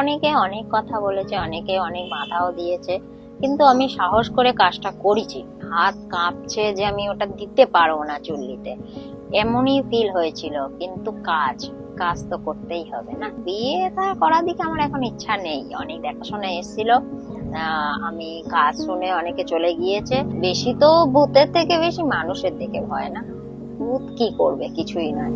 অনেকে অনেক কথা বলেছে, অনেকে অনেক বাধাও দিয়েছে, কিন্তু আমি সাহস করে কাজটা করেছি। হাত কাঁপছে যে আমি ওটা দিতে পারব না চুল্লিতে। এমনই ফিল হয়েছিল, কিন্তু কাজ কাজ তো করতেই হবে না। বিয়ে করার দিকে আমার এখন ইচ্ছা নেই। অনেক দেখাশোনা এসেছিল আমি কাজ শুনে অনেকে চলে গিয়েছে। বেশি তো ভূতের থেকে বেশি মানুষের দিকে ভয় না। ভূত কি করবে? কিছুই নয়।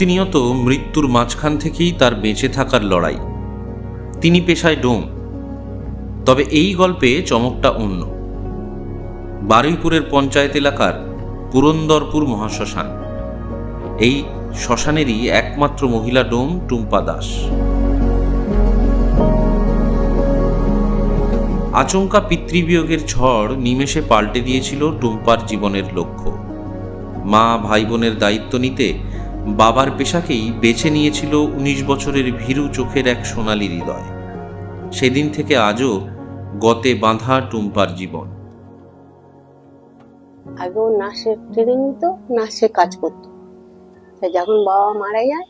প্রতিনিয়ত মৃত্যুর মাঝখান থেকেই তার বেঁচে থাকার লড়াই। তিনি পেশায় ডোম। তবে এই গল্পে চমকটা অন্য। বারুইপুরের পঞ্চায়েত এলাকার পুরন্দরপুর মহাশ্মশান। এই শ্মশানেরই একমাত্র মহিলা ডোম টুম্পা দাস। আচমকা পিতৃবিয়োগের ঝড় নিমেষে পাল্টে দিয়েছিল টুম্পার জীবনের লক্ষ্য। মা ভাই বোনের দায়িত্ব নিতে বাবার পেশাকেই বেছে নিয়েছিল উনিশ বছরের ভীরু চোখের এক সোনালি হৃদয়। সেদিন থেকে আজও গতে বাঁধা টুম্পার জীবন। আগে ও নার্সের ট্রেনিং নিত নার্সে কাজ করতো। তা যখন বাবা মারা যায়,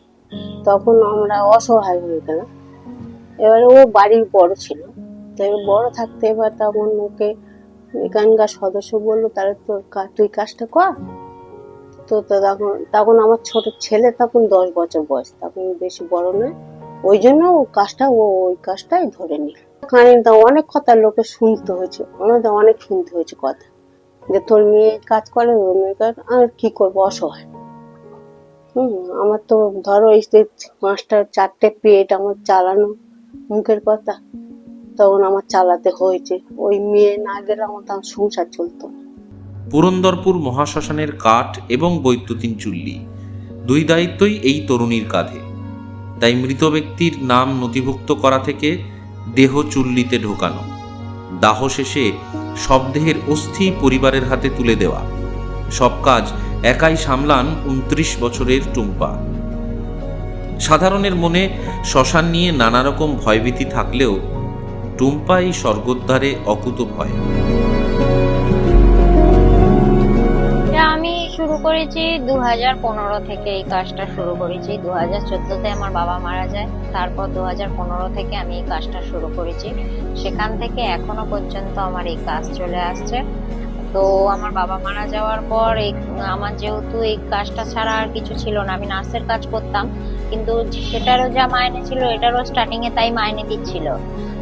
তখন আমরা অসহায় হয়ে গেলাম। এবারে ও বাড়ির বড় ছিল। তো বড় থাকতে এবার তখন ওকে এখানকার সদস্য বলল, তাহলে তোর তুই কাজটা কর তো তখন তখন আমার ছোট ছেলে তখন দশ বছর বয়স, তখন বেশি বড় নয়। ওই জন্য ও কাজটা, ও ওই কাজটাই ধরে নিল। খানিকটা অনেক কথা লোকে শুনতে হয়েছে ওনাদের অনেক শুনতে হয়েছে কথা। যে তোর মেয়ে কাজ করে ওর মেয়ে কাজ, আর কি করব, অসহায়। হুম, আমার তো ধরো এই যে পাঁচটা চারটে পেট আমার চালানো মুখের কথা, তখন আমার চালাতে হয়েছে। ওই মেয়ে না গেলে আমার তখন সংসার চলতো না। পুরন্দরপুর মহাশ্মশানের কাঠ এবং বৈদ্যুতিন চুল্লি। দুই দায়িত্বই এই তরুণীর কাঁধে। তাই মৃত ব্যক্তির নাম নথিভুক্ত করা থেকে দেহ চুল্লিতে ঢোকানো। দাহ শেষে শবদেহের অস্থি পরিবারের হাতে তুলে দেওয়া। সব কাজ একাই সামলান উনত্রিশ বছরের টুম্পা। সাধারণের মনে শ্মশান নিয়ে নানা রকম ভয়ভীতি থাকলেও টুম্পা এই স্বর্গোদ্ধারে অকুত ভয় করেছি দু হাজার পনেরো থেকে এই কাজটা শুরু করেছি। দু হাজার চোদ্দোতে আমার বাবা মারা যায়, তারপর দু হাজার পনেরো থেকে আমি এই কাজটা শুরু করেছি। সেখান থেকে এখনও পর্যন্ত আমার এই কাজ চলে আসছে। তো আমার বাবা মারা যাওয়ার পর এই, আমার যেহেতু এই কাজটা ছাড়া আর কিছু ছিল না, আমি নার্সের কাজ করতাম, কিন্তু সেটারও যা মাইনে ছিল, এটারও স্টার্টিংয়ে তাই মাইনে দিচ্ছিল।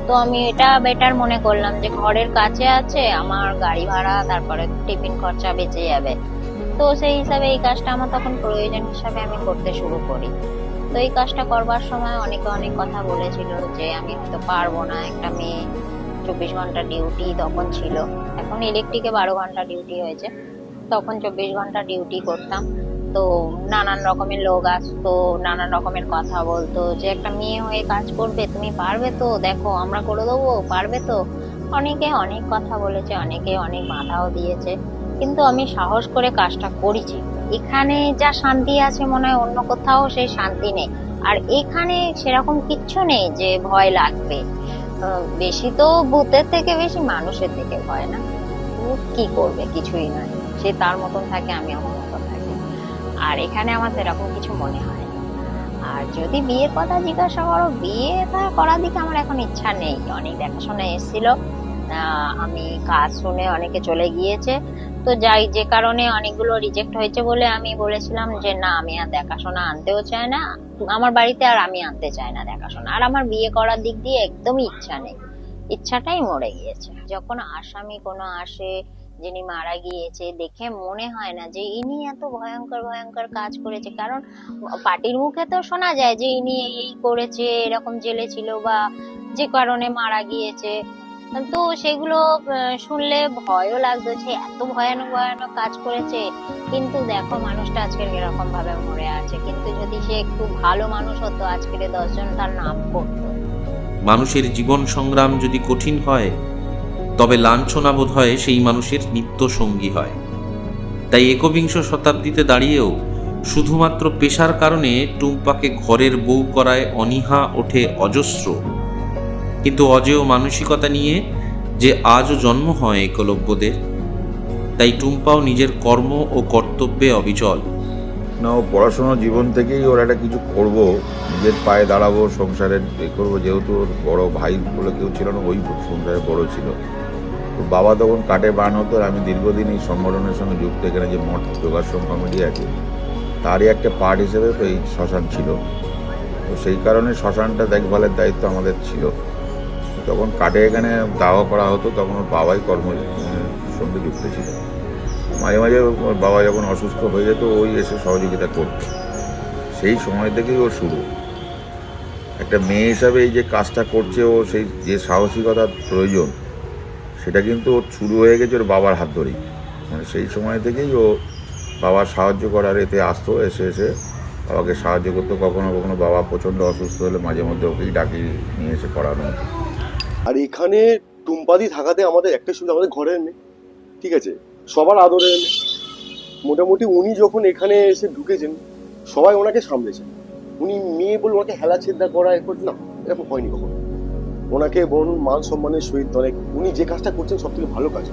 তো আমি এটা বেটার মনে করলাম যে ঘরের কাছে আছে, আমার গাড়ি ভাড়া, তারপরে টিফিন খরচা বেঁচে যাবে। তো সেই হিসাবে এই কাজটা আমার তখন প্রয়োজন হিসাবে আমি করতে শুরু করি। তো এই কাজটা করবার সময় অনেকে অনেক কথা বলেছিল যে, আমি হয়তো পারব না, একটা মেয়ে চব্বিশ ঘণ্টা ডিউটি তখন ছিল। এখন ইলেকট্রিকে বারো ঘণ্টা ডিউটি হয়েছে। তখন চব্বিশ ঘণ্টা ডিউটি করতাম। তো নানান রকমের লোক আসতো, নানান রকমের কথা বলতো যে, একটা মেয়ে হয়ে কাজ করবে, তুমি পারবে তো? দেখো, আমরা করে দেবো, পারবে তো? অনেকে অনেক কথা বলেছে, অনেকে অনেক বাধাও দিয়েছে। কিন্তু আমি সাহস করে কাজটা করেছি। এখানে যা শান্তি আছে মনে হয় অন্য কোথাও সেই শান্তি নেই। আর এখানে সেরকম কিচ্ছু নেই যে ভয় লাগবে। বেশি তো ভূতের থেকে বেশি মানুষের থেকে ভয় না। কি করবে? কিছুই নয়। সে তার মতন থাকে, আমি আমার মতন থাকি। আর এখানে আমার সেরকম কিছু মনে হয় আর যদি বিয়ের কথা জিজ্ঞাসা করো, বিয়ে করার দিকে আমার এখন ইচ্ছা নেই। অনেক দেখাশোনা এসেছিল। আমি কাজ শুনে অনেকে চলে গিয়েছে। তো যাই, যে কারণে অনেকগুলো রিজেক্ট হয়েছে বলে আমি বলেছিলাম যে, না, আমি আর দেখাশোনা আনতেও চাই না। আমার বাড়িতে আর আমি আনতে চাই না দেখাশোনা। আর আমার বিয়ে করার দিক দিয়ে একদমই ইচ্ছা নেই। ইচ্ছাটাই মরে গিয়েছে। যখন আসামি কোনো আসে, যিনি মারা গিয়েছে, দেখে মনে হয় না যে ইনি এত ভয়ঙ্কর ভয়ঙ্কর কাজ করেছে। কারণ পার্টির মুখে তো শোনা যায় যে ইনি এই করেছে, এরকম জেলে ছিল বা যে কারণে মারা গিয়েছে। তো সেগুলো শুনলে ভয়ও লাগতো যে এত ভয়ানক ভয়ানক কাজ করেছে। কিন্তু দেখো, মানুষটা আজকের এরকম ভাবে মরে আছে। কিন্তু যদি সে একটু ভালো মানুষ হতো, আজকের দশজন তার নাম করতো। মানুষের জীবন সংগ্রাম যদি কঠিন হয়, তবে লাঞ্ছনা বোধ হয় সেই মানুষের নিত্য সঙ্গী হয়। তাই একবিংশ শতাব্দীতে দাঁড়িয়েও শুধুমাত্র পেশার কারণে টুম্পাকে ঘরের বউ করায় অনীহা ওঠে অজস্র। কিন্তু অজেয় মানসিকতা নিয়ে যে আজও জন্ম হয় একলব্যদের তাই টুম্পাও নিজের কর্ম ও কর্তব্যে অবিচল। না, ও পড়াশোনা জীবন থেকেই ওর একটা কিছু করব, নিজের পায়ে দাঁড়াবো, সংসারের এ করব, যেহেতু ওর বড় ভাই বলে কেউ ছিল না, ওই সংসারে বড় ছিল। ওর বাবা তখন কাটে বান হতো আর আমি দীর্ঘদিন এই সংগঠনের সঙ্গে যুক্ত, এখানে যে মঠ যোগাশ্রম কমিটি আছে, তারই একটা পার্ট হিসেবে তো এই শ্মশান ছিল। তো সেই কারণে শ্মশানটা দেখভালের দায়িত্ব আমাদের ছিল। তখন কাটে এখানে দাওয়া করা হতো, তখন ওর বাবাই কর্ম সঙ্গে যুক্ত ছিল। মাঝে মাঝে ওর বাবা যখন অসুস্থ হয়ে যেত ওই এসে সহযোগিতা করত। সেই সময় থেকেই ওর শুরু। একটা মেয়ে হিসাবে এই যে কাজটা করছে, ও সেই যে সাহসিকতার প্রয়োজন, সেটা কিন্তু ওর শুরু হয়ে গেছে ওর বাবার হাত ধরেই। মানে সেই সময় থেকেই ও বাবার সাহায্য করার এতে আসতো, এসে এসে বাবাকে সাহায্য করতো। কখনো কখনো বাবা প্রচণ্ড অসুস্থ হলে মাঝে মধ্যে ওকেই ডাকি নিয়ে এসে করানো হতো। আর এখানে টুম্পাদি থাকাতে আমাদের একটা সুবিধা আমাদের ঘরের মেয়ে ঠিক আছে? সবার আদরের মেয়ে মোটামুটি উনি যখন এখানে এসে ঢুকেছেন, সবাই ওনাকে সামলেছেন। উনি মেয়ে বলে ওনাকে হেলা ছেদা করা এরপর না, এরকম হয়নি কখনো। ওনাকে বরং মান সম্মানের সহিত অনেক, উনি যে কাজটা করছেন সব থেকে ভালো কাজ।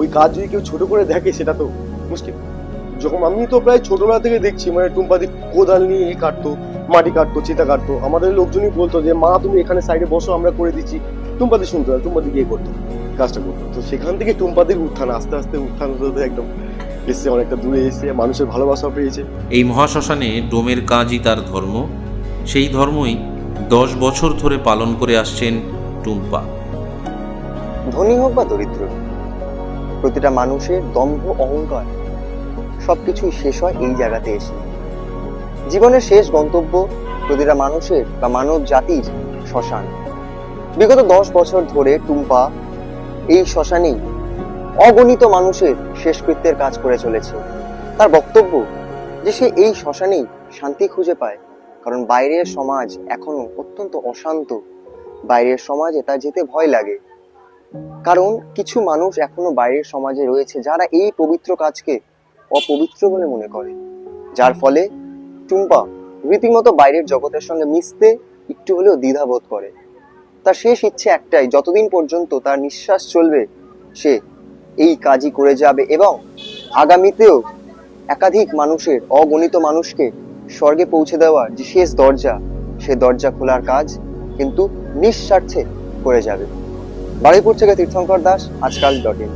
ওই কাজ যদি কেউ ছোট করে দেখে, সেটা তো মুশকিল। যখন আমি তো প্রায় ছোটবেলা থেকে দেখছি মানে টুম্পাদি কোদাল নিয়ে এ কাটতো, মাটি কাটতো, চিতা কাটতো, আমাদের লোকজনই বলতো যে, মা, তুমি এখানে সাইডে বসো, আমরা করে দিচ্ছি। টুম্পাদি শুনতো না টুম্পাদি গিয়ে করতো কাজটা করতো। তো সেখান থেকে টুম্পাদির উত্থান আস্তে আস্তে উত্থান হতে একদম এসছে অনেকটা দূরে এসে মানুষের ভালোবাসা পেয়েছে। এই মহাশ্মশানে ডোমের কাজই তার ধর্ম। সেই ধর্মই দশ বছর ধরে পালন করে আসছেন টুম্পা। ধনী হোক বা দরিদ্র প্রতিটা মানুষের দম্ভ অহংকার সবকিছুই শেষ হয় এই জায়গাতে এসে। জীবনের শেষ গন্তব্য প্রতিটা মানুষের বা মানব জাতির শ্মশান। বিগত দশ বছর ধরে টুম্পা এই শ্মশানেই অগণিত মানুষের শেষকৃত্যের কাজ করে চলেছে। তার বক্তব্য যে সে এই শ্মশানেই শান্তি খুঁজে পায়, কারণ বাইরের সমাজ এখনও অত্যন্ত অশান্ত। বাইরের সমাজে তার যেতে ভয় লাগে। কারণ কিছু মানুষ এখনও বাইরের সমাজে রয়েছে যারা এই পবিত্র কাজকে অপবিত্র বলে মনে করে। যার ফলে টুম্পা রীতিমতো বাইরের জগতের সঙ্গে মিশতে একটু হলেও দ্বিধাবোধ করে। তার শেষ ইচ্ছে একটাই, যতদিন পর্যন্ত তার নিঃশ্বাস চলবে, সে এই কাজই করে যাবে এবং আগামীতেও একাধিক মানুষের, অগণিত মানুষকে স্বর্গে পৌঁছে দেওয়ার যে শেষ দরজা, সে দরজা খোলার কাজ কিন্তু নিঃস্বার্থে করে যাবে। বারুইপুর থেকে তীর্থঙ্কর দাস, আজকাল ডট ইন।